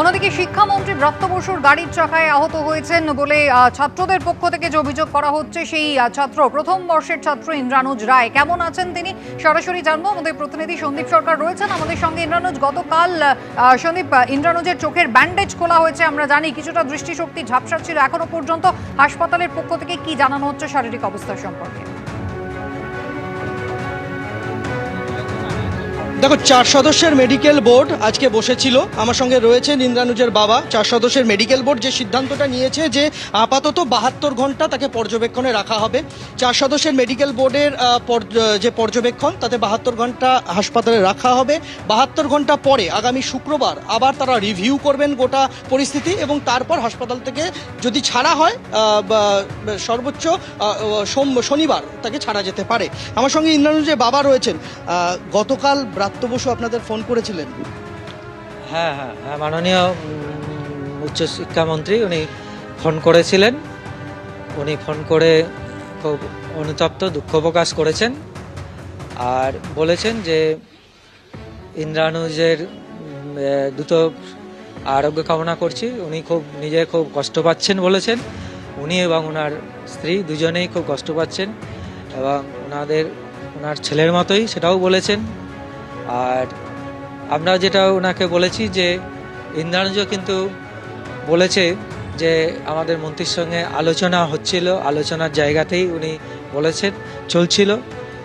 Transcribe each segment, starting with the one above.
অন্যদিকে শিক্ষামন্ত্রী ব্রাত্য বসুর গাড়ির চাকায় আহত হয়েছেন বলে ছাত্রদের পক্ষ থেকে যে অভিযোগ করা হচ্ছে, সেই ছাত্র, প্রথম বর্ষের ছাত্র ইন্দ্রানুজ রায়। কেমন আছেন তিনি? সরাসরি জানব আমাদের প্রতিনিধি সন্দীপ সরকার রয়েছেন। আমাদের সঙ্গে ইন্দ্রানুজ, গতকাল সন্দীপ ইন্দ্রানুজের চোখের ব্যান্ডেজ খোলা হয়েছে, আমরা জানি কিছুটা দৃষ্টিশক্তি ঝাপসা ছিল। এখনও পর্যন্ত হাসপাতালের পক্ষ থেকে কি জানানো হচ্ছে, শারীরিক অবস্থা সম্পর্কে? দেখো, চার সদস্যের মেডিকেল বোর্ড আজকে বসেছিল। আমার সঙ্গে রয়েছে ইন্দ্রানুজের বাবা। চার সদস্যের মেডিকেল বোর্ড যে সিদ্ধান্তটা নিয়েছে যে আপাতত বাহাত্তর ঘণ্টা তাকে পর্যবেক্ষণে রাখা হবে। চার সদস্যের মেডিকেল বোর্ডের যে পর্যবেক্ষণ, তাতে বাহাত্তর ঘণ্টা হাসপাতালে রাখা হবে। বাহাত্তর ঘণ্টা পরে, আগামী শুক্রবার, আবার তারা রিভিউ করবেন গোটা পরিস্থিতি এবং তারপর হাসপাতাল থেকে যদি ছাড়া হয় সর্বোচ্চ শনিবার তাকে ছাড়া যেতে পারে। আমার সঙ্গে ইন্দ্রানুজের বাবা রয়েছেন। গতকাল ব্রাত্য বসু আপনাদের ফোন করেছিলেন? হ্যাঁ হ্যাঁ হ্যাঁ মাননীয় উচ্চশিক্ষামন্ত্রী উনি ফোন করেছিলেন। উনি ফোন করে খুব অনুতপ্ত, দুঃখ প্রকাশ করেছেন। আর বলেছেন যে ইন্দ্রানুজের দ্রুত আরোগ্য কামনা করছি। উনি খুব, নিজে খুব কষ্ট পাচ্ছেন বলেছেন। উনি এবং ওনার স্ত্রী দুজনেই খুব কষ্ট পাচ্ছেন এবং ওনাদের ওনার ছেলের মতোই সেটাও বলেছেন। আর আমরা যেটা ওনাকে বলেছি যে ইন্দ্রানুজ কিন্তু বলেছে যে আমাদের মন্ত্রীর সঙ্গে আলোচনা হচ্ছিল, আলোচনার জায়গাতেই উনি বলেছেন, চলছিল।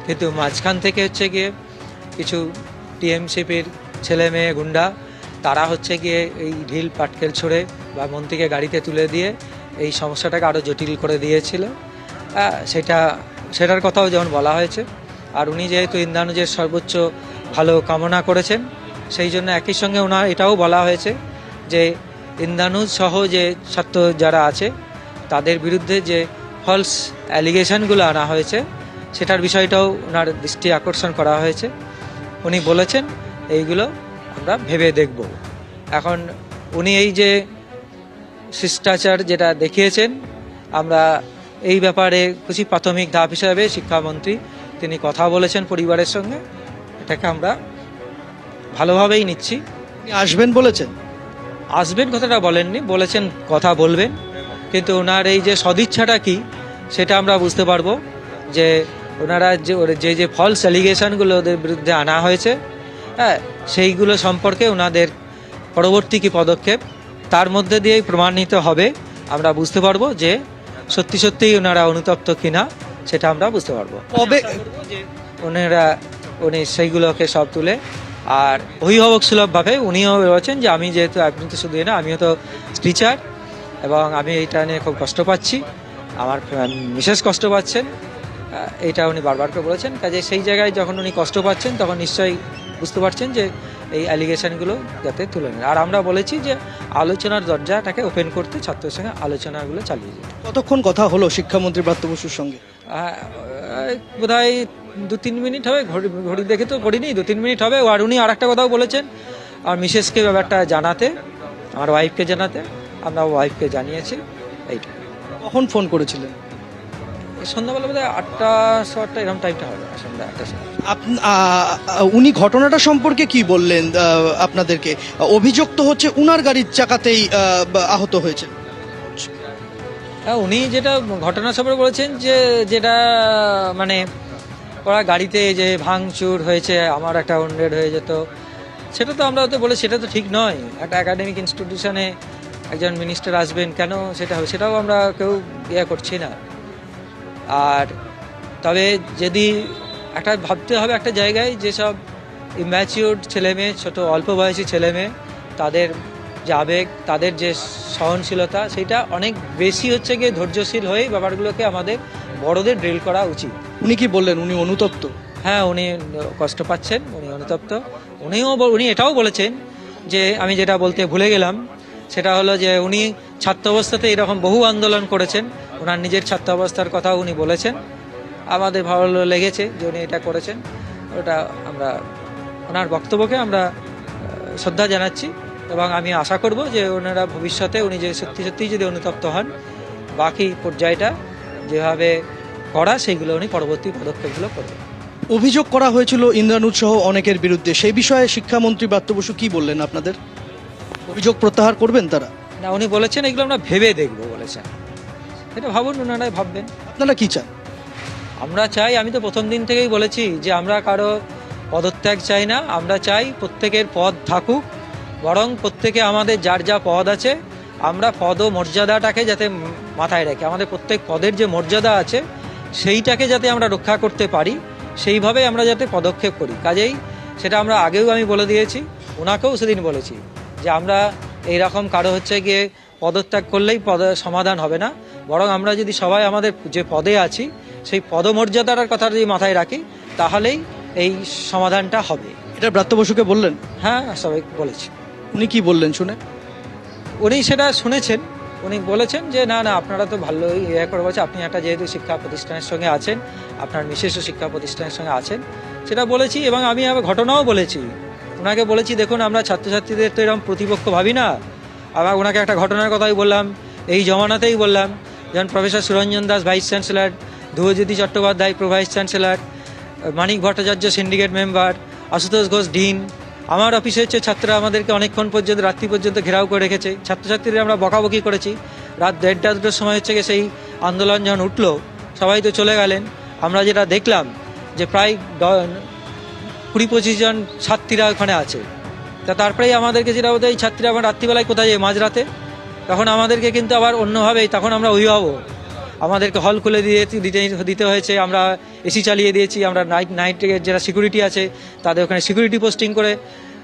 কিন্তু মাঝখান থেকে হচ্ছে গিয়ে কিছু টিএমসিপির ছেলে মেয়ে গুন্ডা, তারা হচ্ছে গিয়ে এই ঢিল পাটকেল ছুঁড়ে বা মন্ত্রীকে গাড়িতে তুলে দিয়ে এই সমস্যাটাকে আরও জটিল করে দিয়েছিল। সেটা, সেটার কথাও যেমন বলা হয়েছে। আর উনি যেহেতু ইন্দ্রানুজের সর্বোচ্চ ভালো কামনা করেছেন। সেই জন্য একই সঙ্গে ওনার এটাও বলা হয়েছে যে ইন্দ্রানুজ সহ যে ছাত্র যারা আছে, তাদের বিরুদ্ধে যে ফলস অ্যালিগেশনগুলো আনা হয়েছে, সেটার বিষয়টাও ওনার দৃষ্টি আকর্ষণ করা হয়েছে। উনি বলেছেন, এইগুলো আমরা ভেবে দেখব। এখন উনি এই যে শিষ্টাচার যেটা দেখিয়েছেন, আমরা এই ব্যাপারে কিছু প্রাথমিক ধাপ হিসাবে শিক্ষামন্ত্রী, তিনি কথা বলেছেন পরিবারের সঙ্গে। এটাকে আমরা ভালোভাবেই নিচ্ছি। আসবেন বলেছেন? আসবেন কথাটা বলেননি বলেছেন কথা বলবেন। কিন্তু ওনার এই যে সদিচ্ছাটা কি সেটা আমরা বুঝতে পারব যে ওনারা যে যে যে ফলস অ্যালিগেশনগুলো ওদের বিরুদ্ধে আনা হয়েছে হ্যাঁ সেইগুলো সম্পর্কে ওনাদের পরবর্তী কি পদক্ষেপ তার মধ্যে দিয়েই প্রমাণিত হবে। আমরা বুঝতে পারব যে সত্যি সত্যিই ওনারা অনুতপ্ত কিনা সেটা আমরা বুঝতে পারব। কবে ওনারা উনি সেইগুলোকে সব তুলে আর অভিভাবক সুলভভাবে উনিও বলেছেন যে আমি যেহেতু আপনি তো শুধু না আমিও তো টিচার এবং আমি এইটা নিয়ে খুব কষ্ট পাচ্ছি। আমার বিশেষ কষ্ট পাচ্ছেন এটা উনি বারবার করে বলেছেন। কাজে সেই জায়গায় যখন উনি কষ্ট পাচ্ছেন তখন নিশ্চয়ই বুঝতে পারছেন যে এই অ্যালিগেশনগুলো যাতে তুলে নেন। আর আমরা বলেছি যে আলোচনার দরজাটাকে ওপেন করতে ছাত্রের সঙ্গে আলোচনাগুলো চালিয়ে যেতে। কতক্ষণ কথা হলো শিক্ষামন্ত্রী ব্রাত্য বসুর সঙ্গে? বোধ হয় দু তিন মিনিট হবে ঘড়ি ঘড়ি দেখে তো ঘড়ি করিনি দু তিন মিনিট হবে। আর উনি আর একটা কথাও বলেছেন আর মিসেসকে ব্যাপারটা জানাতে আমার ওয়াইফকে জানাতে আমরা ওয়াইফকে জানিয়েছি এইটা। কখন ফোন করেছিলেন? সন্ধ্যাবেলা বোধ হয় আটটা আটটা এরকম টাইমটা হবে সন্ধ্যা আটটা উনি ঘটনাটা সম্পর্কে কি বললেন আপনাদেরকে? অভিযোগ তো হচ্ছে উনার গাড়ির চাকাতেই আহত হয়েছে। হ্যাঁ উনি যেটা ঘটনা সম্পর্কে বলেছেন যে যেটা মানে ওরা গাড়িতে যে ভাঙচুর হয়েছে, আমার একটা উন্ডেড হয়ে যেত। সেটা তো আমরা তো বলে, সেটা তো ঠিক নয়। একটা একাডেমিক ইনস্টিটিউশনে একজন মিনিস্টার আসবেন কেন? সেটা হবে, সেটাও আমরা কেউ ইয়ে করছি না। আর তবে যদি একটা ভাবতে হবে একটা জায়গায় যেসব ইম্যাচিওর্ড ছেলে মেয়ে ছোটো অল্প বয়সী ছেলে মেয়ে তাদের যে আবেগ, তাদের যে সহনশীলতা, সেটা অনেক বেশি হচ্ছে গিয়ে ধৈর্যশীল হয়ে ব্যাপারগুলোকে আমাদের বড়দের ড্রিল করা উচিত। উনি কি বললেন? উনি অনুতপ্ত। হ্যাঁ উনি কষ্ট পাচ্ছেন, উনি অনুতপ্ত। উনিও উনি এটাও বলেছেন যে, আমি যেটা বলতে ভুলে গেলাম, সেটা হলো যে, উনি ছাত্র অবস্থাতে এরকম বহু আন্দোলন করেছেন, ওনার নিজের ছাত্র অবস্থার কথাও উনি বলেছেন। আমাদের ভালো লেগেছে যে উনি এটা করেছেন। ওটা আমরা, ওনার বক্তব্যকে আমরা শ্রদ্ধা জানাচ্ছি এবং আমি আশা করব যে, ওনারা ভবিষ্যতে উনি যে সত্যি সত্যি যদি অনুতপ্ত হন, বাকি পর্যায়টা যেভাবে করা সেইগুলো উনি পরবর্তী পদক্ষেপগুলো করবেন। অভিযোগ করা হয়েছিল ইন্দ্রানুজ সহ অনেকের বিরুদ্ধে। সেই বিষয়ে শিক্ষামন্ত্রী ব্রাত্য বসু কি বললেন আপনাদের? অভিযোগ প্রত্যাহার করবেন তারা? না উনি বলেছেন এগুলো আমরা ভেবে দেখব বলেছেন। এটা ভাবুন ওনারাই ভাববেন। আপনারা কি চান? আমরা চাই আমি তো প্রথম দিন থেকেই বলেছি যে আমরা কারও পদত্যাগ চাই না। আমরা চাই প্রত্যেকের পদ থাকুক বরং প্রত্যেকে আমাদের যার যা পদ আছে আমরা পদ ও মর্যাদাটাকে যাতে মাথায় রেখে আমাদের প্রত্যেক পদের যে মর্যাদা আছে সেইটাকে যাতে আমরা রক্ষা করতে পারি সেইভাবে আমরা যাতে পদক্ষেপ করি। কাজেই সেটা আমরা আগেও আমি বলে দিয়েছি ওনাকেও সেদিন বলেছি যে আমরা এই রকম কারও হচ্ছে গিয়ে পদত্যাগ করলেই পদ সমাধান হবে না। বরং আমরা যদি সবাই আমাদের যে পদে আছি সেই পদমর্যাদার কথা যদি মাথায় রাখি তাহলেই এই সমাধানটা হবে। এটা ব্রাত্য বসুকে বললেন? হ্যাঁ সবাই বলেছি। উনি কি বললেন শুনে? উনি সেটা শুনেছেন। উনি বলেছেন যে, না না, আপনারা তো ভালোই ইয়ে করে বলছে। আপনি একটা যেহেতু শিক্ষা প্রতিষ্ঠানের সঙ্গে আছেন, আপনার বিশেষও শিক্ষা প্রতিষ্ঠানের সঙ্গে আছেন, সেটা বলেছি এবং আমি আবার ঘটনাও বলেছি। ওনাকে বলেছি, দেখুন, আমরা ছাত্রছাত্রীদের তো এরকম প্রতিপক্ষ ভাবি না। আবার ওনাকে একটা ঘটনার কথাই বললাম, এই জমানাতেই বললাম, যেমন professor Suranjan Das, vice chancellor, Dhrubajyoti Chattopadhyay, pro vice chancellor, Manik Bhattacharya, syndicate member, Ashutosh Ghosh, dean আমার অফিসে হচ্ছে ছাত্ররা আমাদেরকে অনেকক্ষণ পর্যন্ত, রাত্রি পর্যন্ত ঘেরাও করে রেখেছে। ছাত্রছাত্রীরা আমরা বকাবকি করেছি। রাত দেড়টা, দুটোর সময় হচ্ছে গিয়ে সেই আন্দোলন যখন উঠল, সবাই তো চলে গেলেন। আমরা যেটা দেখলাম যে প্রায় কুড়ি পঁচিশ জন ছাত্রীরা ওখানে আছে। তা তারপরেই আমাদেরকে যেটা বলতে এই ছাত্রীরা আবার রাত্রিবেলায় কোথায় যায়? মাঝরাতে। তখন আমাদেরকে কিন্তু আবার অন্যভাবেই, তখন আমরা অভিভাবক। আমাদেরকে হল খুলে দিয়ে দিতে দিতে হয়েছে। আমরা এসি চালিয়ে দিয়েছি। আমরা নাইট নাইটের যারা সিকিউরিটি আছে, তাদের ওখানে সিকিউরিটি পোস্টিং করে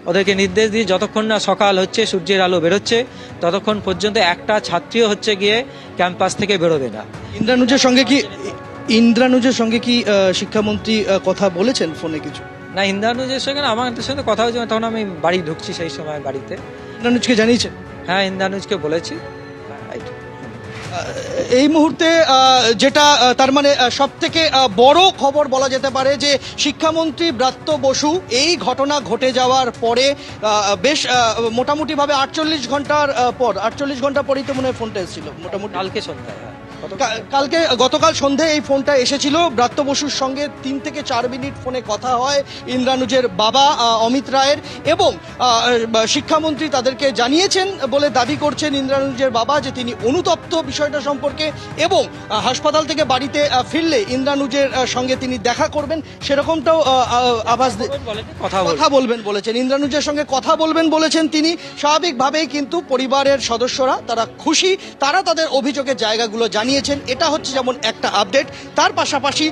ওদেরকে নির্দেশ দিই যতক্ষণ না সকাল হচ্ছে সূর্যের আলো বেরোচ্ছে ততক্ষণ পর্যন্ত একটা ছাত্রীও হচ্ছে গিয়ে ক্যাম্পাস থেকে বেরোবে না। ইন্দ্রানুজের সঙ্গে কি ইন্দ্রানুজের সঙ্গে কি শিক্ষামন্ত্রী কথা বলেছেন ফোনে কিছু? না ইন্দ্রানুজের সঙ্গে না, আমাদের সঙ্গে কথা হয়েছে তখন আমি বাড়ি ঢুকছি সেই সময় বাড়িতে। ইন্দ্রানুজকে জানিয়েছেন? হ্যাঁ ইন্দ্রানুজকে বলেছি. এই মুহূর্তে যেটা তার মানে সব থেকে বড় খবর বলা যেতে পারে যে শিক্ষামন্ত্রী ব্রাত্য বসু এই ঘটনা ঘটে যাওয়ার পরে বেশ মোটামুটিভাবে আটচল্লিশ ঘণ্টার পর, আটচল্লিশ ঘণ্টা পরই তো মনে হয় ফোনটা এসেছিল, মোটামুটি। কালকে সন্ধ্যায় হ্যাঁ। কালকে গতকাল সন্ধে এই ফোনটা এসেছিল। ব্রাত্য বসুর সঙ্গে তিন থেকে চার মিনিট ফোনে কথা হয় ইন্দ্রানুজের বাবা অমিত রায়ের এবং শিক্ষামন্ত্রী তাদেরকে জানিয়েছেন বলে দাবি করছেন ইন্দ্রানুজের বাবা যে তিনি অনুতপ্ত বিষয়টা সম্পর্কে এবং হাসপাতাল থেকে বাড়িতে ফিরলে ইন্দ্রানুজের সঙ্গে তিনি দেখা করবেন। সেরকমটাও আভাস কথা বলবেন বলেছেন ইন্দ্রানুজের সঙ্গে কথা বলবেন বলেছেন তিনি। স্বাভাবিকভাবেই কিন্তু পরিবারের সদস্যরা তারা খুশি তারা তাদের অভিযোগের জায়গাগুলো জানিয়েছেন এটা হচ্ছে যেমন একটা আপডেট তার পাশাপাশি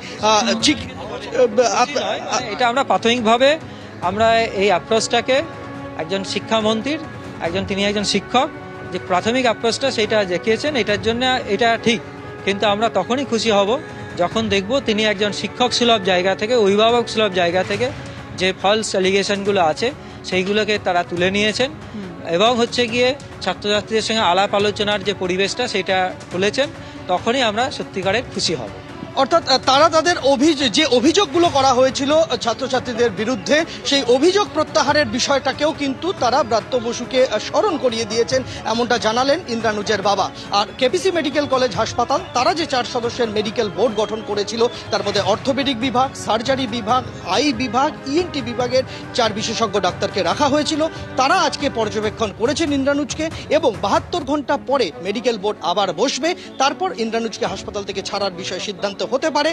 এটা আমরা প্রাথমিকভাবে আমরা এই অ্যাপ্রোচটাকে একজন শিক্ষামন্ত্রীর একজন তিনি একজন শিক্ষক যে প্রাথমিক অ্যাপ্রোচটা সেটা দেখিয়েছেন এটার জন্য এটা ঠিক। কিন্তু আমরা তখনই খুশি হব যখন দেখব তিনি একজন শিক্ষক সুলভ জায়গা থেকে অভিভাবক সুলভ জায়গা থেকে যে ফলস অ্যালিগেশনগুলো আছে সেইগুলোকে তারা তুলে নিয়েছেন। এবং হচ্ছে গিয়ে ছাত্রছাত্রীদের সঙ্গে আলাপ আলোচনার যে পরিবেশটা সেটা তুলেছেন। তখনই আমরা সত্যিকারের খুশি হব। অর্থাৎ তারা তাদের অভিযোগ যে অভিযোগগুলো করা হয়েছিল ছাত্রছাত্রীদের বিরুদ্ধে, সেই অভিযোগ প্রত্যাহারের বিষয়টাকেও কিন্তু তারা ব্রাত্য বসুকে স্মরণ করিয়ে দিয়েছেন, এমনটা জানালেন ইন্দ্রানুজের বাবা। আর কেপিসি মেডিকেল কলেজ হাসপাতাল, তারা যে চার সদস্যের মেডিকেল বোর্ড গঠন করেছিল, তার মধ্যে অর্থোপেডিক বিভাগ, সার্জারি বিভাগ, আই বিভাগ ইএনটি বিভাগের চার বিশেষজ্ঞ ডাক্তারকে রাখা হয়েছিল। তারা আজকে পর্যবেক্ষণ করেছেন ইন্দ্রানুজকে এবং বাহাত্তর ঘণ্টা পরে মেডিকেল বোর্ড আবার বসবে। তারপর ইন্দ্রানুজকে হাসপাতাল থেকে ছাড়ার বিষয়ে সিদ্ধান্ত হতে পারে।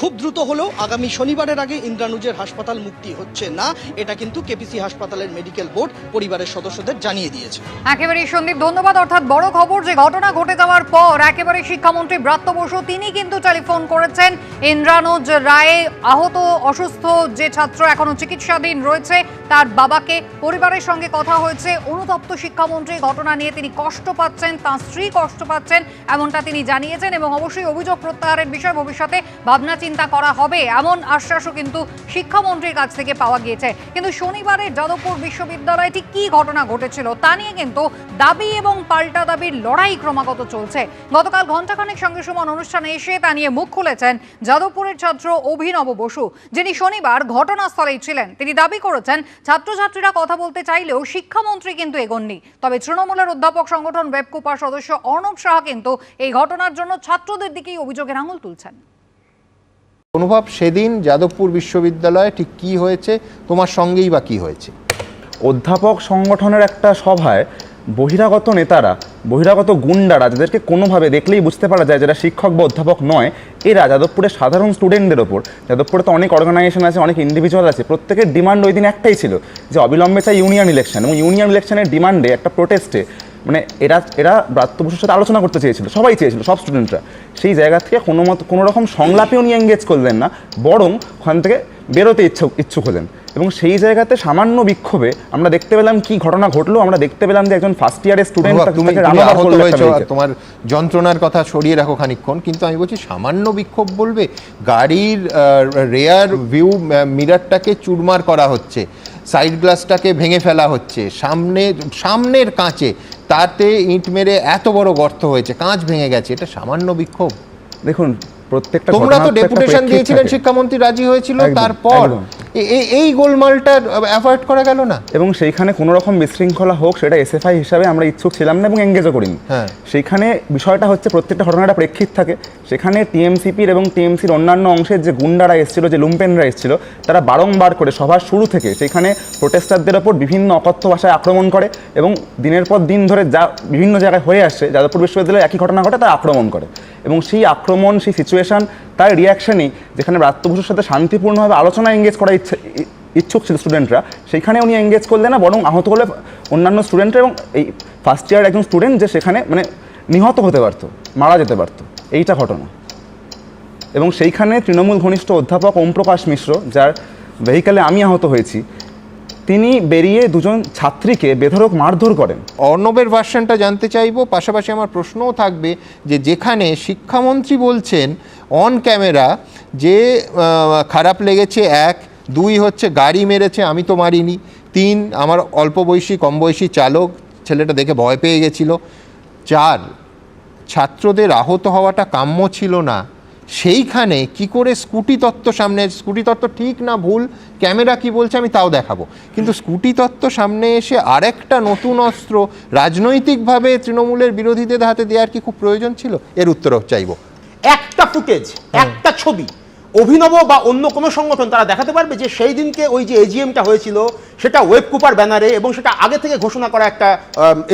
খুব দ্রুত হলেও আগামী শনিবারের আগে ইন্দ্রানুজের হাসপাতাল মুক্তি হচ্ছে না। এটা কিন্তু কেপিসি হাসপাতালের মেডিকেল বোর্ড পরিবারের সদস্যদের জানিয়ে দিয়েছে। একেবারে সন্দীপ, ধন্যবাদ। অর্থাৎ বড় খবর যে ঘটনা ঘটে যাওয়ার পর একেবারে শিক্ষামন্ত্রী ব্রাত্য বসু, তিনি কিন্তু টেলিফোন করেছেন। ইন্দ্রানুজ রায়ে আহত, অসুস্থ যে ছাত্র এখনও চিকিৎসাধীন রয়েছে, তার বাবাকে পরিবারের সঙ্গে কথা হয়েছে। অনুতপ্ত শিক্ষামন্ত্রী, ঘটনা নিয়ে তিনি কষ্ট পাচ্ছেন, তার স্ত্রী কষ্ট পাচ্ছেন, এমনটা তিনি জানিয়েছেন এবং অবশ্যই অভিযোগ প্রত্যাহারের বিষয়ে ভবিষ্যতে ভাবনা চিন্তা করা হবে, এমন আশ্বাসও কিন্তু শিক্ষামন্ত্রীর কাছ থেকে পাওয়া গিয়েছে। কিন্তু শনিবারে যাদবপুর বিশ্ববিদ্যালয়টি কি ঘটনা ঘটেছিল তা নিয়ে কিন্তু দাবি এবং পাল্টা দাবির লড়াই ক্রমাগত চলছে। গতকাল ঘণ্টাখানেক সঙ্গে সমান অনুষ্ঠানে এসে তা নিয়ে মুখ খুলেছেন যাদবপুরের ছাত্র অভিনব বসু, যিনি শনিবার ঘটনাস্থলেই ছিলেন। তিনি দাবি করেছেন, ছাত্রছাত্রীরা কথা বলতে চাইলেও শিক্ষামন্ত্রী কিন্তু এগোননি। তবে তৃণমূলের অধ্যাপক সংগঠন ওয়েবকুপার সদস্য অর্ণব সাহা কিন্তু এই ঘটনার জন্য ছাত্রদের দিকেই অভিযোগের আঙুল তুলছেন। অনুভব সেদিন যাদবপুর বিশ্ববিদ্যালয়ে ঠিক কি হয়েছে, তোমার সঙ্গেই বা কি হয়েছে? অধ্যাপক সংগঠনের একটা সভায় বহিরাগত নেতারা, বহিরাগত গুন্ডারা, যাদেরকে কোনোভাবে দেখলেই বুঝতে পারা যায় যারা শিক্ষক বা অধ্যাপক নয়, এরা যাদবপুরের সাধারণ স্টুডেন্টদের ওপর। যাদবপুরে তো অনেক অর্গানাইজেশন আছে, অনেক ইন্ডিভিজুয়াল আছে, প্রত্যেকের ডিমান্ড ওই দিন একটাই ছিল যে অবিলম্বে চাই ইউনিয়ন ইলেকশন এবং ইউনিয়ন ইলেকশনের ডিমান্ডে একটা প্রোটেস্টে মানে এরা এরা ব্রাত্য বসুর সাথে আলোচনা করতে চেয়েছিল সবাই চেয়েছিল সব স্টুডেন্টরা সেই জায়গা থেকে কোনো মত কোনো রকম সংলাপেও নিয়ে এঙ্গেজ করলেন না বরং ওখান থেকে বেরোতে ইচ্ছুক ইচ্ছুক হলেন। এবং সেই জায়গাতে সামান্য বিক্ষোভে আমরা দেখতে পেলাম কি ঘটনা ঘটলো আমরা দেখতে পেলাম যে একজন ফার্স্ট ইয়ারের স্টুডেন্ট তোমার যন্ত্রণার কথা সরিয়ে রাখো খানিকক্ষণ কিন্তু আমি বলছি সামান্য বিক্ষোভ বলবে গাড়ির রেয়ার ভিউ মিরারটাকে চুরমার করা হচ্ছে সাইড গ্লাসটাকে ভেঙে ফেলা হচ্ছে সামনে সামনের কাঁচে তাতে ইট মেরে এত বড় গর্ত হয়েছে কাঁচ ভেঙে গেছে এটা সামান্য বিক্ষোভ। দেখুন প্রত্যেকটা তোমরা তো ডেপুটেশন দিয়েছিলেন শিক্ষামন্ত্রী রাজি হয়েছিল তারপর এই গোলমালটা অ্যাভয়েড করা গেল না? এবং সেইখানে কোনো রকম বিশৃঙ্খলা হোক সেটা এসএফআই হিসাবে আমরা ইচ্ছুক ছিলাম না এবং এঙ্গেজও করিনি। হ্যাঁ। সেইখানে বিষয়টা হচ্ছে প্রত্যেকটা ঘটনাটা প্রেক্ষিত থাকে। সেখানে টিএমসিপির এবং টিএমসির অন্যান্য অংশের যে গুন্ডারা এসেছিল যে লুম্পেনরা এসেছিল তারা বারংবার করে সভার শুরু থেকে সেখানে প্রোটেস্টারদের ওপর বিভিন্ন অকথ্য ভাষায় আক্রমণ করে এবং দিনের পর দিন ধরে যা বিভিন্ন জায়গায় হয়ে আসছে যাদবপুর বিশ্ববিদ্যালয়ে একই ঘটনা ঘটে তারা আক্রমণ করে। এবং সেই আক্রমণ, সেই সিচুয়েশন তার রিয়াকশনই যেখানে বসুর সাথে শান্তিপূর্ণভাবে আলোচনা এঙ্গেজ করার ইচ্ছে, ইচ্ছুক ছিল স্টুডেন্টরা সেইখানে উনি এঙ্গেজ করলেন না, বরং আহত হলে অন্যান্য স্টুডেন্টরা এবং এই ফার্স্ট ইয়ার একজন স্টুডেন্ট যে সেখানে মানে নিহত হতে পারতো, মারা যেতে পারতো, এইটা ঘটনা। এবং সেইখানে তৃণমূল ঘনিষ্ঠ অধ্যাপক ওমপ্রকাশ মিশ্র, যার ভেহিকালে আমি আহত হয়েছি তিনি বেরিয়ে দুজন ছাত্রীকে বেধরক মারধর করেন। অর্ণবের ভার্সনটা জানতে চাইব, পাশাপাশি আমার প্রশ্নও থাকবে যে যেখানে শিক্ষামন্ত্রী বলছেন অন ক্যামেরা যে খারাপ লেগেছে এক, দুই হচ্ছে গাড়ি মেরেছে, আমি তো মারিনি, তিন, আমার অল্প বয়সী, কম বয়সী চালক ছেলেটা দেখে ভয় পেয়ে গেছিল, চার, ছাত্রদের আহত হওয়াটা কাম্য ছিল না সেইখানে কি করে স্কুটি তত্ত্ব সামনে স্কুটি তত্ত্ব ঠিক না ভুল ক্যামেরা কি বলছে আমি তাও দেখাবো। কিন্তু স্কুটি তত্ত্ব সামনে এসে আরেকটা নতুন অস্ত্র রাজনৈতিকভাবে তৃণমূলের বিরোধীদের হাতে দেওয়ার কি খুব প্রয়োজন ছিল? এর উত্তরও চাইব। একটা ফুটেজ একটা ছবি অভিনব বা অন্য কোনো সংগঠন তারা দেখাতে পারবে যে সেই দিনকে ওই যে এজিএমটা হয়েছিল সেটা ওয়েব কুপার ব্যানারে এবং সেটা আগে থেকে ঘোষণা করা একটা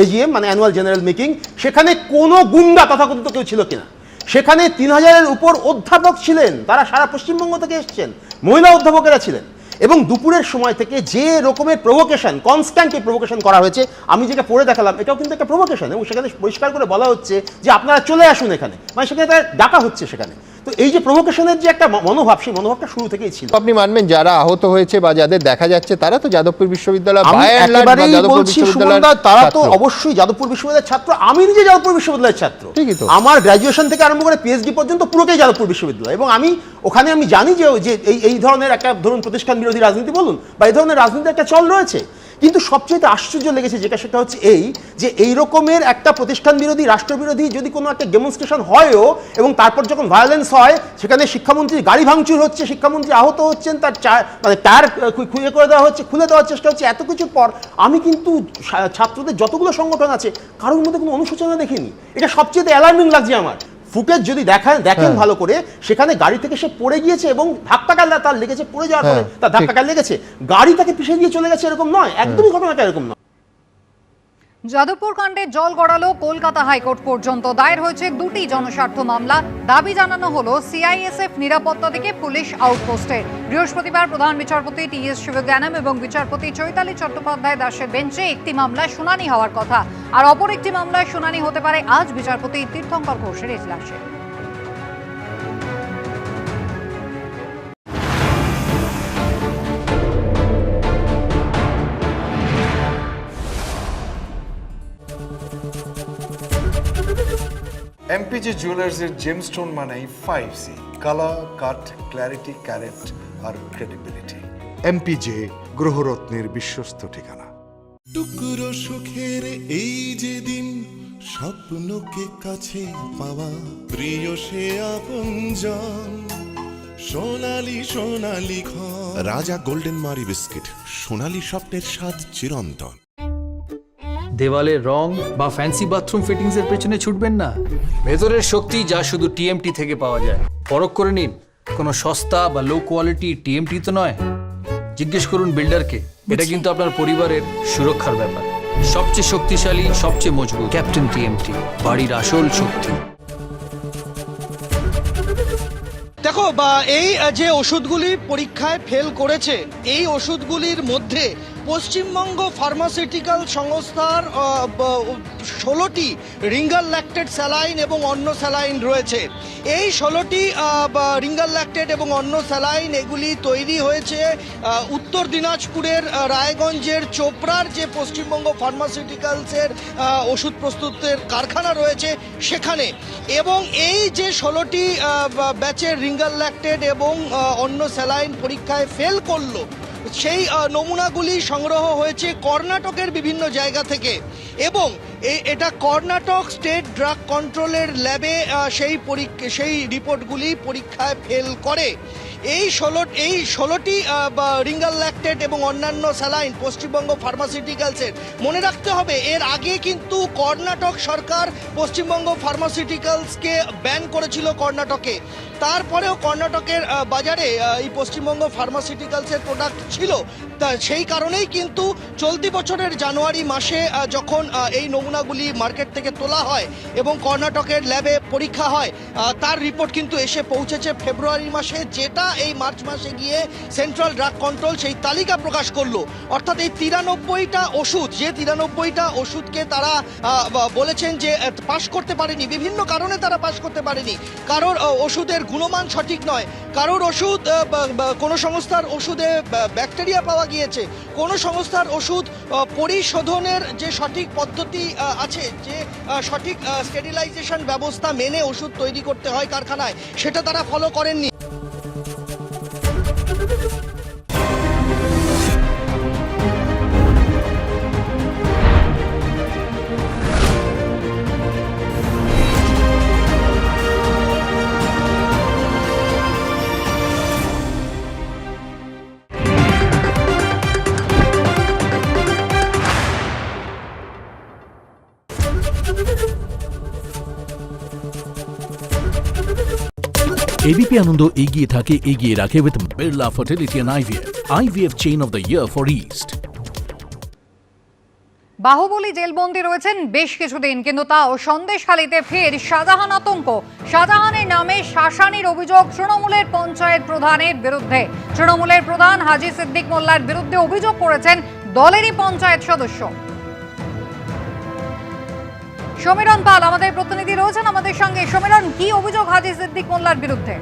এজিএম মানে অ্যানুয়াল জেনারেল মিটিং সেখানে কোনো গুন্ডা তথাকথিত কেউ ছিল কিনা। সেখানে তিন হাজারের উপর অধ্যাপক ছিলেন। তারা সারা পশ্চিমবঙ্গ থেকে এসছেন, মহিলা অধ্যাপকেরা ছিলেন। এবং দুপুরের সময় থেকে যে রকমের প্রভোকেশন কনস্ট্যান্টলি প্রভোকেশন করা হয়েছে, আমি যেটা পড়ে দেখালাম, এটাও কিন্তু একটা প্রভোকেশন এবং সেখানে পরিষ্কার করে বলা হচ্ছে যে আপনারা চলে আসুন এখানে। মানে সেখানে তারা ডাকা হচ্ছে সেখানে। তো এই যে প্রভোকেশনের যে একটা মনোভাব সেই মনোভাবটা শুরু থেকেই ছিল। আপনি মানবেন যারা আহত হয়েছে বা যাদের দেখা যাচ্ছে তারা তো যাদবপুর বিশ্ববিদ্যালয় তারা তো। অবশ্যই যাদবপুর বিশ্ববিদ্যালয়ের ছাত্র। আমি নিজে যাদবপুর বিশ্ববিদ্যালয়ের ছাত্র। ঠিকই তো। আমার গ্র্যাজুয়েশন থেকে আরম্ভ করে পিএইচডি পর্যন্ত পুরোটাই যাদবপুর বিশ্ববিদ্যালয়। এবং আমি ওখানে আমি জানি যে যে এই এই ধরনের একটা ধরুন প্রতিষ্ঠান বিরোধী রাজনীতি বলুন বা এই ধরনের রাজনীতির একটা চল রয়েছে। কিন্তু সবচেয়ে আশ্চর্য লেগেছে যেটা, সেটা হচ্ছে এই যে এই রকমের একটা প্রতিষ্ঠান বিরোধী, রাষ্ট্রবিরোধী যদি কোনো একটা ডেমনস্ট্রেশন হয়ও এবং তারপর যখন ভায়োলেন্স হয়, সেখানে শিক্ষামন্ত্রীর গাড়ি ভাঙচুর হচ্ছে, শিক্ষামন্ত্রী আহত হচ্ছেন, তার মানে টায়ার খুলে করে দেওয়া হচ্ছে, খুলে দেওয়ার চেষ্টা হচ্ছে, এত কিছুর পর আমি কিন্তু ছাত্রদের যতগুলো সংগঠন আছে, কারোর মধ্যে কোনো অনুশোচনা দেখিনি। এটা সবচেয়ে অ্যালার্মিং লাগছে আমার। ফুটেজ যদি দেখেন দেখেন হ্যাঁ। ভালো করে সেখানে গাড়ি থেকে সে পড়ে গিয়েছে এবং ধাক্কা ধাক্কাটা তার লেগেছে পড়ে যাওয়ার পরে তার ধাক্কা কাল লেগেছে। গাড়ি তাকে পিছিয়ে দিয়ে চলে গেছে এরকম নয় একদমই ঘটনাটা এরকম নয়। যাদবপুর কাণ্ডে জল গড়ালো কলকাতা হাইকোর্ট পর্যন্ত। দায়ের হয়েছে দুটি জনস্বার্থ মামলা। দাবি জানানো হল সিআইএসএফ নিরাপত্তা থেকে পুলিশ আউটপোস্টে। বৃহস্পতিবার প্রধান বিচারপতি টি এস শিবজ্ঞানম এবং বিচারপতি চৈতালি চট্টোপাধ্যায় দাসের বেঞ্চে একটি মামলা শুনানি হওয়ার কথা। আর অপর একটি মামলায় শুনানি হতে পারে আজ বিচারপতি তীর্থঙ্কর ঘোষের এজলাসে। এমপিজি জুয়েলার্সের জেমস্টোন মানেই five C colour cut clarity carat আর ক্রেডিবিলিটি এমপিজে গ্রহরত্নের বিশ্বস্ত ঠিকানা। টুকরো সুখের এই যে দিন স্বপ্নকে কাছে পাওয়া প্রিয় সে আপনজন। সোনালি সোনালি ঘর। রাজা গোল্ডেন মারি বিস্কিট সোনালি স্বপ্নের স্বাদ চিরন্তন। দেওয়ালের রং বা ফ্যান্সি বাথরুম ফিটিংস এর পেছনে ছুটবেন না। ভেতরের শক্তি যা শুধু টিএমটি থেকে পাওয়া যায়। পরখ করে নিন কোনো সস্তা বা লো কোয়ালিটি টিএমটি তো নয়। জিজ্ঞেস করুন বিল্ডারকে এটা কিন্তু আপনার পরিবারের সুরক্ষার ব্যাপার। সবচেয়ে শক্তিশালী সবচেয়ে মজবুত। ক্যাপ্টেন টিএমটি বাড়ির আসল শক্তি। দেখো বা এই যে ওষুধগুলি পরীক্ষায় ফেল করেছে এই ওষুধগুলির মধ্যে পশ্চিমবঙ্গ ফার্মাসিউটিক্যাল সংস্থার ষোলোটি রিঙ্গাল ল্যাক্টেড স্যালাইন এবং অন্য স্যালাইন রয়েছে। এই ষোলোটি রিঙ্গাল ল্যাক্টেড এবং অন্য স্যালাইন এগুলি তৈরি হয়েছে উত্তর দিনাজপুরের রায়গঞ্জের, চোপড়ার যে পশ্চিমবঙ্গ ফার্মাসিউটিক্যালসের ওষুধ প্রস্তুতের কারখানা রয়েছে সেখানে। এবং এই যে ষোলোটি ব্যাচের রিঙ্গাল ল্যাক্টেড এবং অন্য স্যালাইন পরীক্ষায় ফেল করল সেই নমুনাগুলি সংগ্রহ হয়েছে কর্ণাটকের বিভিন্ন জায়গা থেকে। এবং এটা কর্ণাটক স্টেট ড্রাগ কন্ট্রোলের ল্যাবে সেই সেই রিপোর্টগুলি পরীক্ষায় ফেল করে। এই ষোলো, এই ষোলোটি রিঙ্গাল ল্যাক্টেড এবং অন্যান্য স্যালাইন, পশ্চিমবঙ্গ ফার্মাসিউটিক্যালসের, মনে রাখতে হবে, এর আগে কিন্তু কর্ণাটক সরকার পশ্চিমবঙ্গ ফার্মাসিউটিক্যালসকে ব্যান করেছিল কর্ণাটকে। তারপরেও কর্ণাটকের বাজারে এই পশ্চিমবঙ্গ ফার্মাসিউটিক্যালসের প্রোডাক্ট ছিল। তা, সেই কারণেই কিন্তু চলতি বছরের জানুয়ারি মাসে যখন এই এই নমুনাগুলি মার্কেট থেকে তোলা হয় এবং কর্ণাটকের ল্যাবে পরীক্ষা হয়। তার রিপোর্ট কিন্তু এসে পৌঁছেছে ফেব্রুয়ারি মাসে, যেটা এই মার্চ মাসে গিয়ে সেন্ট্রাল ড্রাগ কন্ট্রোল সেই তালিকা প্রকাশ করল। অর্থাৎ এই তিরানব্বইটা ওষুধ, যে তিরানব্বইটা ওষুধকে তারা বলেছেন যে পাশ করতে পারেনি, বিভিন্ন কারণে তারা পাশ করতে পারেনি। কারোর ওষুধের গুণমান সঠিক নয়, কারোর ওষুধ কোনো সংস্থার ওষুধে ব্যাকটেরিয়া পাওয়া গিয়েছে, কোনো সংস্থার ওষুধ পরিশোধনের যে সঠিক পদ্ধতি আছে যে সঠিক স্টেরিলাইজেশন ব্যবস্থা মেনে ওষুধ তৈরি করতে হয় কারখানায়, সেটা তারা ফলো করেননি। এবিপি আনন্দ এগিয়ে থাকে এগিয়ে রাখে with Birla fertility and IVF IVF chain of the year for east Baahubali জেলবন্দি রয়েছেন বেশ কিছুদিন, কিন্তু তাও সন্দেশখালীতে ফের শাহজাহান আতঙ্ক। শাহজাহানের নামে শাসানির অভিযোগ তৃণমূলের পঞ্চায়েত প্রধানের বিরুদ্ধে। তৃণমূলের প্রধান হাজি সিদ্দিক মোল্লার বিরুদ্ধে অভিযোগ করেছেন দলেরই পঞ্চায়েত সদস্য। সমীরণ পাল আমাদের প্রতিনিধি রয়েছেন আমাদের সঙ্গে। সমীরণ কি অভিযোগ হাজি সিদ্দিক মোল্লার বিরুদ্ধে?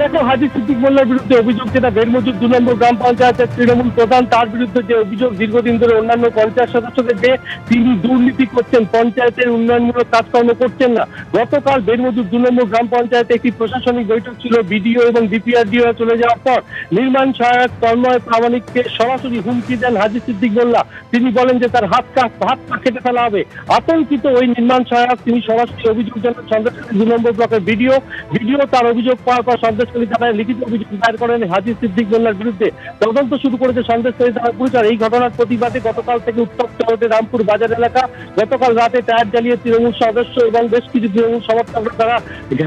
দেখো, হাজি সিদ্দিক মোল্লার বিরুদ্ধে অভিযোগ যেটা, বেরমজুর দু নম্বর গ্রাম পঞ্চায়েতের তৃণমূল প্রধান, তার বিরুদ্ধে যে অভিযোগ দীর্ঘদিন ধরে অন্যান্য পঞ্চায়েত সদস্যদের যে তিনি দুর্নীতি করছেন, পঞ্চায়েতের উন্নয়নমূলক কাজকর্ম করছেন না। গতকাল বেরমজুর দু নম্বর গ্রাম পঞ্চায়েতে একটি প্রশাসনিক বৈঠক ছিল, বিডিও এবং ডিপিআরডিও চলে যাওয়ার পর। নির্মাণ সহায়ক তন্ময় প্রামাণিককে সরাসরি হুমকি দেন হাজি সিদ্দিক মোল্লা। তিনি বলেন যে তার হাত কাজ হাত পা কেটে ফেলা হবে। আতঙ্কিত ওই নির্মাণ সহায়ক তিনি সরাসরি অভিযোগ জানান সন্দেশখালী দু নম্বর ব্লকের বিডিও। বিডিও তার অভিযোগ পাওয়ার পর সন্দেশখালী থানায় লিখিত অভিযোগ দায়ের করেন হাজি সিদ্দিক মোল্লার বিরুদ্ধে। তদন্ত শুরু করেছে সন্দেশখালী থানার পুলিশ আর এই ঘটনার প্রতিবাদে গতকাল থেকে উত্তপ্ত হতে রামপুর বাজার এলাকা। গতকাল রাতে টায়ার জ্বালিয়ে তৃণমূল সদস্য এবং বেশ কিছু তৃণমূল সমর্থকরা তারা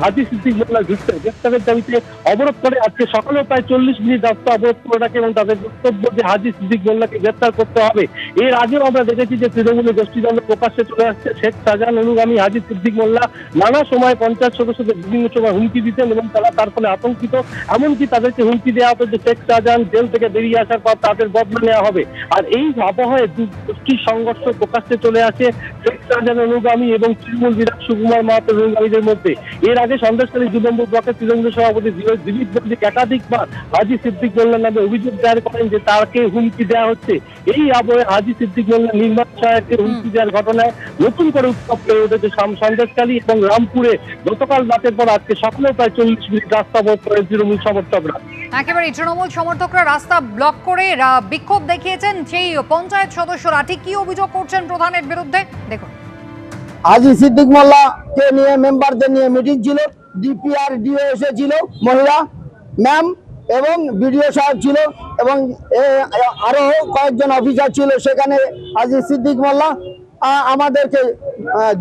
হাজি সিদ্দিক মোল্লার গ্রেফতার গ্রেফতারের দাবিতে অবরোধ করে আজকে সকালেও প্রায় চল্লিশ মিনিট রাস্তা অবরোধ করে রাখে এবং তাদের বক্তব্য যে হাজি সিদ্দিক মোল্লাকে গ্রেফতার করতে হবে। এর আগেও আমরা দেখেছি যে তৃণমূলের গোষ্ঠীদ্বন্দ্ব প্রকাশ্যে চলে আসছে। শেখ শাহজাহান অনুগামী হাজি সিদ্দিক মোল্লা নানা সময় পঞ্চায়েত সদস্যদের বিভিন্ন সময় হুমকি দিতেন এবং তারা তার ফলে আতঙ্কিত। এমনকি তাদেরকে হুমকি দেওয়া হতো যে শেখ শাহজাহান জেল থেকে বেরিয়ে আসার পর তাদের বদলা নেওয়া হবে। আর এই আবহাওয়ায় দু গোষ্ঠীর সংঘর্ষ প্রকাশ্যে চলে আসে শেখ শাহজাহান অনুগামী এবং তৃণমূল বিধায়ক সুকুমার মাহাতো অনুগামীদের মধ্যে। এর আগে সন্দেশকারী দু ব্লকের তৃণমূল সভাপতি দিলীপ বন্দিক একাধিকবার হাজি সিদ্দিক মোল্লার নামে অভিযোগ দায়ের করেন যে তাকে হুমকি দেওয়া হচ্ছে। এই আবহে হাজি সিদ্দিক মোল্লা নির্মাণ সহায়কের হুমকি দেওয়ার ঘটনায় নতুন করে উত্তপ্ত হয়ে উঠেছে সন্দেশখালী এবং রামপুরে গতকাল রাতের পর আজকে সকালেও প্রায় চল্লিশ রাস্তা অবরোধ করেন তৃণমূল সমর্থকরা। একেবারে তৃণমূল সমর্থকরা রাস্তা ব্লক করে বিক্ষোভ দেখিয়েছেন সেই পঞ্চায়েত সদস্যরা। ঠিক কি অভিযোগ করছেন প্রধানের বিরুদ্ধে? দেখুন। আজি সিদ্দিক মোল্লাকে নিয়ে মেম্বারদের নিয়ে মিটিং ছিল ডিপিআর ডিও এসেছিল মহিলা ম্যাম এবং বিডিও সাহেব ছিল এবং আরও কয়েকজন অফিসার ছিল। সেখানে আজি সিদ্দিক মোল্লা আমাদেরকে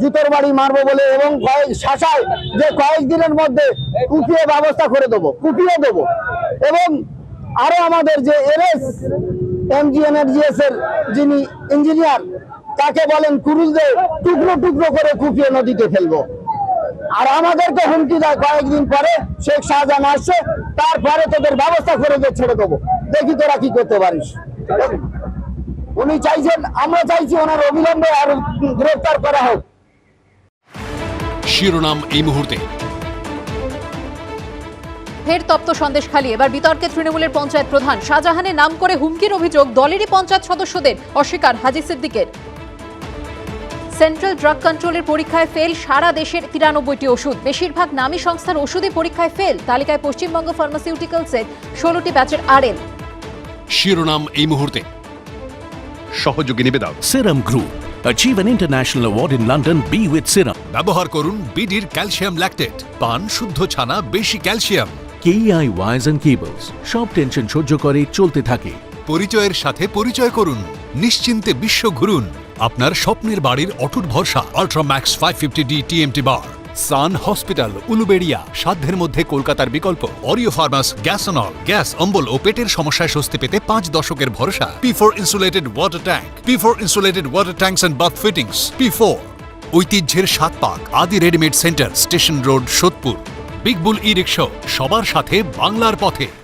জুতোর বাড়ি মারবো বলে এবং কয়েক শাসায় যে কয়েকদিনের মধ্যে কুপিয়ে ব্যবস্থা করে দেবো, কুপিয়ে দেবো। এবং আরও আমাদের যে এনএস এমজিএনআরজিএস এর যিনি ইঞ্জিনিয়ার, তাকে বলেন কুরুল দে টুকরো টুকরো করে কুপিয়ে নদীতে ফেলব। আর আমাদেরকে হুমকি দেয় কয়েকদিন পরে, শেখ শাহজাহান আসছে, তারপরে তোদের ব্যবস্থা করে দিয়ে ছেড়ে দেবো। দেখি তোরা কি করতে পারিস। উনি চাইছেন আমরা চাইছি ওনার অবিলম্বে আর গ্রেফতার করা হোক। শিরোনাম এই মুহূর্তে। ফের তপ্ত সন্দেশখালী এবার বিতর্কে তৃণমূলের পঞ্চায়েত প্রধান শাহজাহানের নাম করে হুমকির অভিযোগ দলেরই পঞ্চায়েত সদস্যদের অস্বীকার হাজি সিদ্দিকের। সেন্ট্রাল ড্রাগ কন্ট্রোলের পরীক্ষায় ফেল সারা দেশের তিরানব্বইটি ওষুধ। বেশিরভাগ নামী সংস্থার ওষুধে পরীক্ষায় ফেল তালিকায় পশ্চিমবঙ্গ ফার্মাসিউটিক্যালসের ষোলোটি ব্যাচের আরএল। শিরোনাম এই মুহূর্তে। সহযোগী নিবেদক serum group Achieve an international award in London. Be with Serum. ব্যবহার করুন বিডির ক্যালসিয়াম ল্যাকটেট পান শুদ্ধ ছানা বেশি calcium. KEI wires and cables সব টেনশন সহ্য করে চলতে থাকে। পরিচয়ের সাথে পরিচয় করুন নিশ্চিন্তে বিশ্ব ঘুরুন। আপনার স্বপ্নের বাড়ির অটুট ভরসা Ultramax five fifty D TMT bar Sun hospital, Uluberia. সাধ্যের মধ্যে কলকাতার বিকল্প। অরিও ফার্মাস গ্যাসনল গ্যাস অম্বল ও পেটের সমস্যায় স্বস্তি পেতে পাঁচ দশকের ভরসা। P four insulated water tank P four insulated water tanks and bath fittings P four ঐতিহ্যের সাত পাক, Adi readymade centre station road Sodepur Big Bull E rickshaw সবার সাথে বাংলার পথে।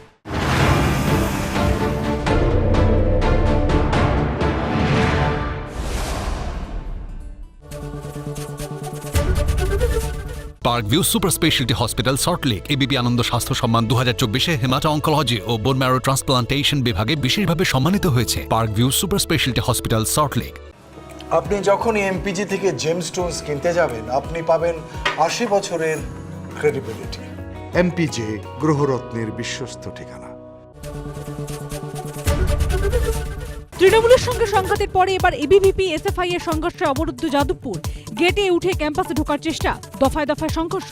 Park View super speciality hospital Salt Lake ABP Ananda স্বাস্থ্য সম্মান দু হাজার চব্বিশে হেমাটা অঙ্কোলজি ও বোন ম্যারো ট্রান্সপ্লান্টেশন বিভাগে বিশেষভাবে সম্মানিত হয়েছে Park View super speciality hospital Salt Lake আপনি যখনই এমপিজি থেকে জেমস স্টোনস কিনতে যাবেন, আপনি পাবেন আশি বছরের ক্রেডিবিলিটি এমপিজে গ্রহরত্নের বিশ্বস্ত ঠিকানা। তৃণমূলের সঙ্গে সংঘাতের পরে এবার এবিভিপি, এসএফআই এর সংঘর্ষে অবরুদ্ধ যাদবপুর। গেটে উঠে ক্যাম্পাসে ঢোকার চেষ্টা, দফায় দফায় সংঘর্ষ।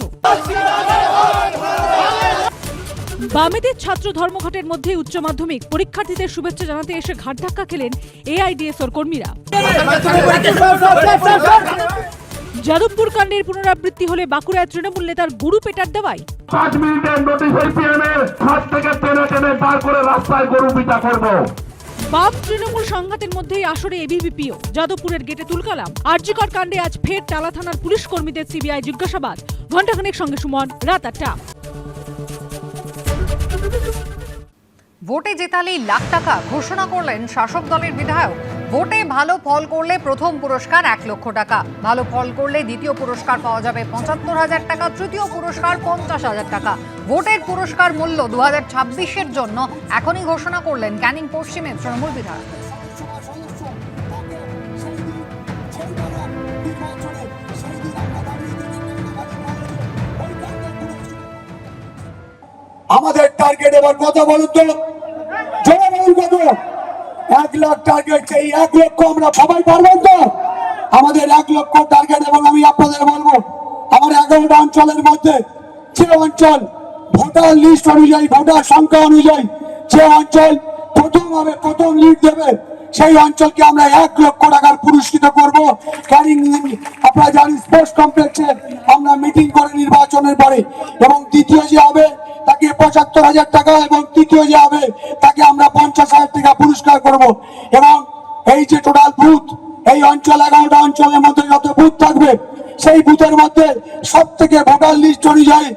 বামেদের ছাত্র ধর্মঘটের মধ্যে উচ্চ মাধ্যমিক। পরীক্ষার্থীদের শুভেচ্ছা জানাতে এসে ঘাট ধাক্কা খেলেন এআইডিএসওর কর্মীরা। যাদবপুর কাণ্ডের পুনরাবৃত্তি হলে বাঁকুড়ায় তৃণমূল নেতার গুরু পেটার দেওয়ায়। পাঁচ মিনিটের থেকে টেনে টেনে রাস্তায় গরু করব। বাম তৃণমূল সংঘাতের মধ্যেই আসরে এবিভিপিও। যাদবপুরের গেটে তুলকালাম। আর্যিকর কাণ্ডে আজ ফের টালা থানার পুলিশ কর্মীদের সিবিআই জিজ্ঞাসাবাদ। ঘণ্টাখানেক সঙ্গে সুমন, রাত আটটা। ভোটে জেতালেই লাখ টাকা ঘোষণা করলেন শাসক দলের বিধায়ক। ভোটে ভালো ফল করলে প্রথম পুরস্কার এক লক্ষ টাকা। ভালো ফল করলে দ্বিতীয় পুরস্কার পাওয়া যাবে পঁচাত্তর হাজার টাকা, তৃতীয় পুরস্কার পঞ্চাশ হাজার টাকা। ভোটের পুরস্কার মূল্য দু হাজার ছাব্বিশের জন্য এখনই ঘোষণা করলেন ক্যানিং পশ্চিমের তৃণমূল বিধায়ক। আমাদের টার্গেট এবার কত বলুন তো। জোরে কত এক লাখ টার্গেট সেই এক লক্ষ আমরা সবাই পারবেন তো? আমাদের এক লক্ষ টার্গেট এবং আমি আপনাদের বলব, আমার এগারোটা অঞ্চলের মধ্যে যে অঞ্চল ভোটার লিস্ট অনুযায়ী, ভোটার সংখ্যা অনুযায়ী যে অঞ্চল প্রথম হবে প্রথম লিড দেবে সেই অঞ্চলকে আমরা এক লক্ষ টাকার পুরস্কৃত করব। আপনারা জানেন, স্পোর্টস কমপ্লেক্সে আমরা মিটিং করে নির্বাচনের পরে। এবং দ্বিতীয় যে হবে, তাকে পঁচাত্তর হাজার টাকা এবং তৃতীয় যে হবে, তাকে আমরা পঞ্চাশ হাজার টাকা পুরস্কার করব। এবং এই যে টোটাল বুথ, এই অঞ্চল এগারোটা অঞ্চলের মধ্যে যত বুথ থাকবে, সেই বুথের মধ্যে সব থেকে ভোটার লিস্ট অনুযায়ী